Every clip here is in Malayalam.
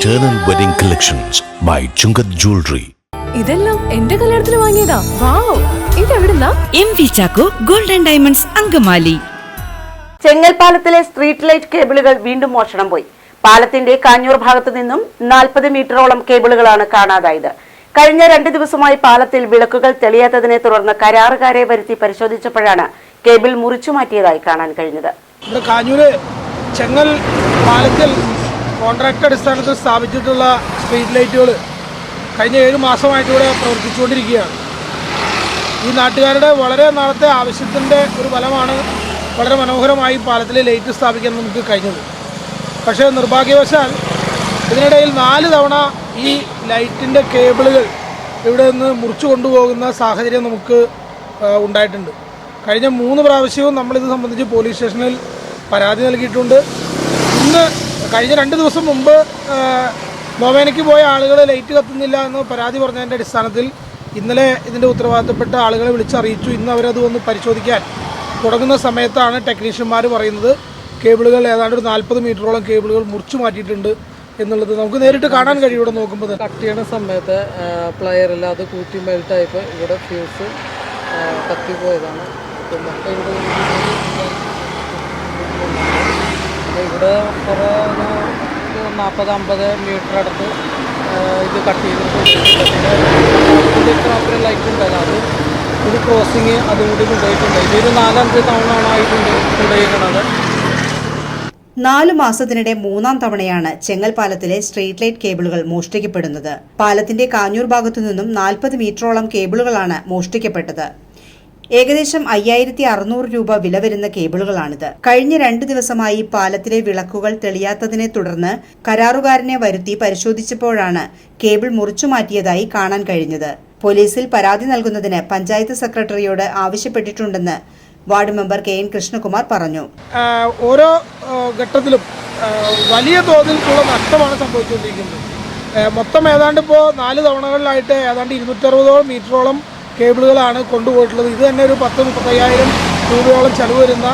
Eternal Wedding Collections by Chungath Jewelry. ഇതെല്ലാം എന്റെ കല്യാണത്തിന് വാങ്ങിയതാ. Wow ഇതെവിടുന്നാ? M V Chacko golden diamonds Angamaly. ചെങ്ങൽപ്പാലത്തിലെ street light കേബിളുകൾ വീണ്ടും മോഷണം പോയി. പാലത്തിന്റെ കാഞ്ഞൂർ ഭാഗത്തു നിന്നും നാൽപ്പത് മീറ്ററോളം കേബിളുകളാണ് കാണാതായത്. കഴിഞ്ഞ രണ്ട് ദിവസമായി പാലത്തിൽ വിളക്കുകൾ തെളിയാത്തതിനെ തുടർന്ന് കരാറുകാരെ വരുത്തി പരിശോധിച്ചപ്പോഴാണ് കേബിൾ മുറിച്ചു മാറ്റിയതായി കാണാൻ കഴിഞ്ഞത്. കാഞ്ഞൂര് ചെങ്ങൽ പാലത്തിൽ കോൺട്രാക്ട് അടിസ്ഥാനത്തിൽ സ്ഥാപിച്ചിട്ടുള്ള സ്ട്രീറ്റ് ലൈറ്റുകൾ കഴിഞ്ഞ ഏഴ് മാസമായിട്ട് ഇവിടെ പ്രവർത്തിച്ചുകൊണ്ടിരിക്കുകയാണ്. ഈ നാട്ടുകാരുടെ വളരെ നാളത്തെ ആവശ്യത്തിന്റെ ഒരു ഫലമാണ് വളരെ മനോഹരമായി പാലത്തിൽ ലൈറ്റ് സ്ഥാപിക്കാൻ നമുക്ക് കഴിഞ്ഞത്. പക്ഷേ നിർഭാഗ്യവശാൽ ഇതിനിടയിൽ നാല് തവണ ഈ ലൈറ്റിന്റെ കേബിളുകൾ ഇവിടെ നിന്ന് മുറിച്ചു കൊണ്ടുപോകുന്ന സാഹചര്യം നമുക്ക് ഉണ്ടായിട്ടുണ്ട്. കഴിഞ്ഞ മൂന്ന് പ്രാവശ്യവും നമ്മളിത് സംബന്ധിച്ച് പോലീസ് സ്റ്റേഷനിൽ പരാതി നൽകിയിട്ടുണ്ട്. ഇന്ന് കഴിഞ്ഞ രണ്ട് ദിവസം മുമ്പ് നോവേനയ്ക്ക് പോയ ആളുകൾ ലൈറ്റ് കത്തുന്നില്ല എന്ന് പരാതി പറഞ്ഞതിന്റെ അടിസ്ഥാനത്തിൽ ഇന്നലെ ഇതിന്റെ ഉത്തരവാദിത്തപ്പെട്ട ആളുകളെ വിളിച്ചറിയിച്ചു ഇന്ന് അവരത് ഒന്ന് പരിശോധിക്കാൻ തുടങ്ങുന്ന സമയത്താണ് ടെക്നീഷ്യന്മാർ പറയുന്നത് കേബിളുകൾ ഏതാണ്ട് ഒരു നാൽപ്പത് മീറ്ററോളം കേബിളുകൾ മുറിച്ചു മാറ്റിയിട്ടുണ്ട് എന്നുള്ളത് നമുക്ക് നേരിട്ട് കാണാൻ കഴിയും ഇവിടെ നോക്കുമ്പോൾ. കട്ട് ചെയ്യണ സമയത്ത് പ്ലെയറിൽ അത് കൂട്ടി മെൽട്ടായപ്പോൾ ഇവിടെ ഫ്യൂസ് കത്തിപ്പോയതാണ് ഇവിടെ കുറേ ഒരു നാൽപ്പത് അമ്പത് മീറ്റർ അടുത്ത് ഇത് കട്ട് ചെയ്തിട്ടുണ്ട് പ്രോപ്പർ ലൈറ്റ് ഉണ്ടായിരുന്നു അത് ഒരു ക്രോസിങ് അതും കൂടി കൊണ്ടുപോയിട്ടുണ്ട്. ഇതൊരു നാലഞ്ച് തവണ ആയിട്ടുണ്ട് കൊണ്ടുപോയിരിക്കുന്നത് നാലു മാസത്തിനിടെ മൂന്നാം തവണയാണ് ചെങ്ങൽ പാലത്തിലെ സ്ട്രീറ്റ് ലൈറ്റ് കേബിളുകൾ മോഷ്ടിക്കപ്പെടുന്നത്. പാലത്തിന്റെ കാഞ്ഞൂർ ഭാഗത്തു നിന്നും നാൽപ്പത് മീറ്ററോളം കേബിളുകളാണ് മോഷ്ടിക്കപ്പെട്ടത്. ഏകദേശം അയ്യായിരത്തി അറുന്നൂറ് രൂപ വില വരുന്ന കേബിളുകളാണിത്. കഴിഞ്ഞ രണ്ട് ദിവസമായി പാലത്തിലെ വിളക്കുകൾ തെളിയാത്തതിനെ തുടർന്ന് കരാറുകാരനെ വരുത്തി പരിശോധിച്ചപ്പോഴാണ് കേബിൾ മുറിച്ചു മാറ്റിയതായി കാണാൻ കഴിഞ്ഞത്. പോലീസിൽ പരാതി നൽകുന്നതിന് പഞ്ചായത്ത് സെക്രട്ടറിയോട് ആവശ്യപ്പെട്ടിട്ടുണ്ടെന്ന് ward member K N Krishnakumar പറഞ്ഞു. ഓരോ ഘട്ടത്തിലും വലിയ തോതിലുള്ള നഷ്ടമാണ് സംഭവിച്ചുകൊണ്ടിരിക്കുന്നത്. മൊത്തം ഏതാണ്ട് ഇപ്പോൾ നാല് തവണകളിലായിട്ട് ഏതാണ്ട് ഇരുന്നൂറ്ററുപതോളം മീറ്ററോളം കേബിളുകളാണ് കൊണ്ടുപോയിട്ടുള്ളത്. ഇത് തന്നെ ഒരു പത്ത് മുപ്പത്തയ്യായിരം രൂപയോളം ചെലവ് വരുന്ന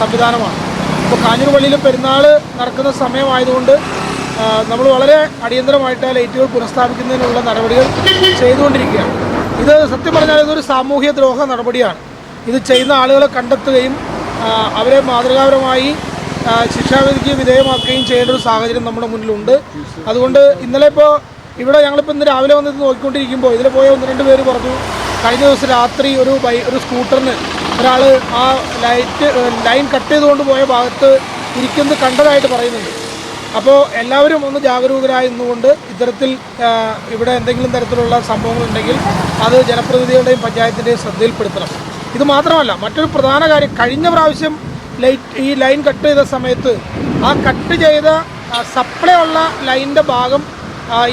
സംവിധാനമാണ്. ഇപ്പോൾ കാഞ്ഞൂർ പള്ളിയിൽ പെരുന്നാൾ നടക്കുന്ന സമയമായതുകൊണ്ട് നമ്മൾ വളരെ അടിയന്തരമായിട്ട് ലൈറ്റുകൾ പുനഃസ്ഥാപിക്കുന്നതിനുള്ള നടപടികൾ ചെയ്തുകൊണ്ടിരിക്കുകയാണ്. ഇത് സത്യം പറഞ്ഞാൽ ഇതൊരു സാമൂഹ്യ ദ്രോഹ നടപടിയാണ്. ഇത് ചെയ്യുന്ന ആളുകളെ കണ്ടെത്തുകയും അവരെ മാതൃകാപരമായി ശിക്ഷാവിധിക്ക് വിധേയമാക്കുകയും ചെയ്യേണ്ട ഒരു സാഹചര്യം നമ്മുടെ മുന്നിലുണ്ട്. അതുകൊണ്ട് ഇന്നലെ ഇപ്പോൾ ഇവിടെ ഞങ്ങളിപ്പോൾ ഇന്ന് രാവിലെ വന്നിട്ട് നോക്കിക്കൊണ്ടിരിക്കുമ്പോൾ ഇതിൽ പോയ ഒന്ന് രണ്ട് പേര് പറഞ്ഞു കഴിഞ്ഞ ദിവസം രാത്രി ഒരു ബൈ ഒരു സ്കൂട്ടറിന് ഒരാൾ ആ ലൈറ്റ് ലൈൻ കട്ട് ചെയ്തുകൊണ്ട് പോയ ഭാഗത്ത് ഇരിക്കുന്നത് കണ്ടതായിട്ട് പറയുന്നുണ്ട്. അപ്പോൾ എല്ലാവരും ഒന്ന് ജാഗരൂകരായി നിന്നുകൊണ്ട് ഇത്തരത്തിൽ ഇവിടെ എന്തെങ്കിലും തരത്തിലുള്ള സംഭവങ്ങളുണ്ടെങ്കിൽ അത് ജനപ്രതിനിധികളുടെയും പഞ്ചായത്തിന്റെയും ശ്രദ്ധയിൽപ്പെടുത്തണം. ഇത് മാത്രമല്ല മറ്റൊരു പ്രധാന കാര്യം കഴിഞ്ഞ പ്രാവശ്യം ലൈറ്റ് ഈ ലൈൻ കട്ട് ചെയ്ത സമയത്ത് ആ കട്ട് ചെയ്ത സപ്ലൈ ഉള്ള ലൈനിന്റെ ഭാഗം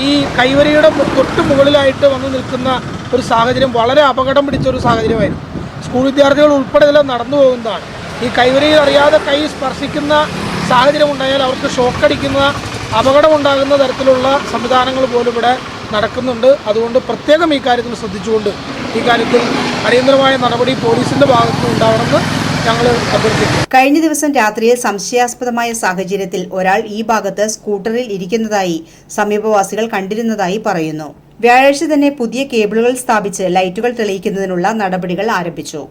ഈ കൈവരിയുടെ തൊട്ട് മുകളിലായിട്ട് വന്ന് നിൽക്കുന്ന ഒരു സാഹചര്യം വളരെ അപകടം പിടിച്ച ഒരു സാഹചര്യമായിരുന്നു. സ്കൂൾ വിദ്യാർത്ഥികൾ ഉൾപ്പെടെ ഇതെല്ലാം നടന്നു പോകുന്നതാണ്. ഈ കൈവരിയിൽ അറിയാതെ കൈ സ്പർശിക്കുന്ന സാഹചര്യം ഉണ്ടായാൽ അവർക്ക് ഷോക്കടിക്കുന്ന അപകടമുണ്ടാകുന്ന തരത്തിലുള്ള സംവിധാനങ്ങൾ പോലും ഇവിടെ നടക്കുന്നുണ്ട്. അതുകൊണ്ട് പ്രത്യേകം ഈ കാര്യത്തിൽ ശ്രദ്ധിച്ചുകൊണ്ട് ഈ കാര്യത്തിൽ അടിയന്തരമായ നടപടി പോലീസിന്റെ ഭാഗത്തുനിന്ന് ഉണ്ടാവണമെന്ന് കഴിഞ്ഞ ദിവസം രാത്രിയിൽ സംശയാസ്പദമായ സാഹചര്യത്തിൽ ഒരാൾ ഈ ഭാഗത്ത് സ്കൂട്ടറിൽ ഇരിക്കുന്നതായി സമീപവാസികൾ കണ്ടിരുന്നതായി പറയുന്നു. വ്യാഴാഴ്ച തന്നെ പുതിയ കേബിളുകൾ സ്ഥാപിച്ച് ലൈറ്റുകൾ തെളിയിക്കുന്നതിനുള്ള നടപടികൾ ആരംഭിച്ചു.